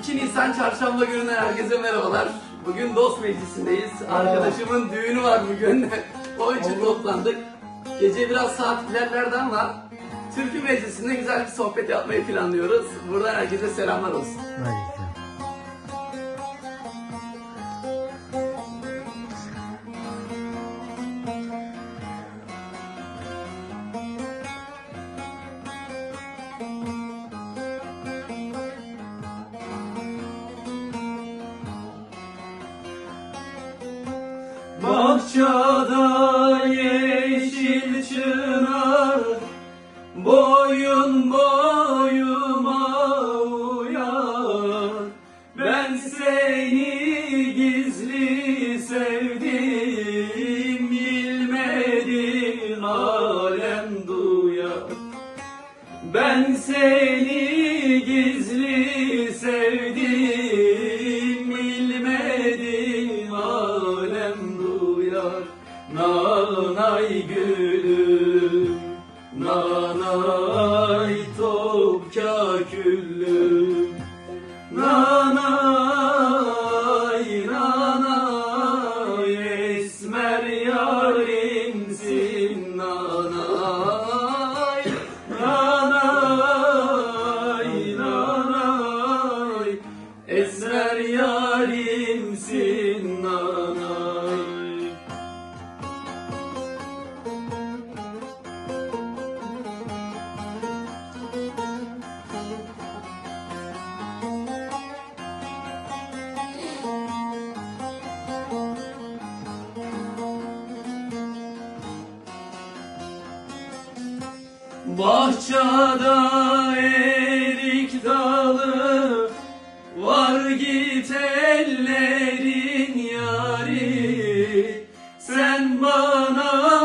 2 Nisan çarşamba gününden herkese merhabalar. Bugün dost meclisindeyiz. Arkadaşımın düğünü var bugün. o için toplandık. Gece biraz saat ilerlerdi ama Türkü Meclisi'nde güzel bir sohbet yapmayı planlıyoruz. Buradan herkese selamlar olsun. Aleyküm. Bahçada yeşil çınar Boyun boyuma uyar Ben seni gizli sevdim Bilmedin alem duyar ben seni Nanay gülüm Nanay topka küllüm Nanay nanay esmer yarimsin nanay. Nanay nanay esmer yarimsin Bahçada erik dalı Var git ellerin yari. Sen bana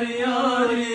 Nanay nanay esmer yarimsin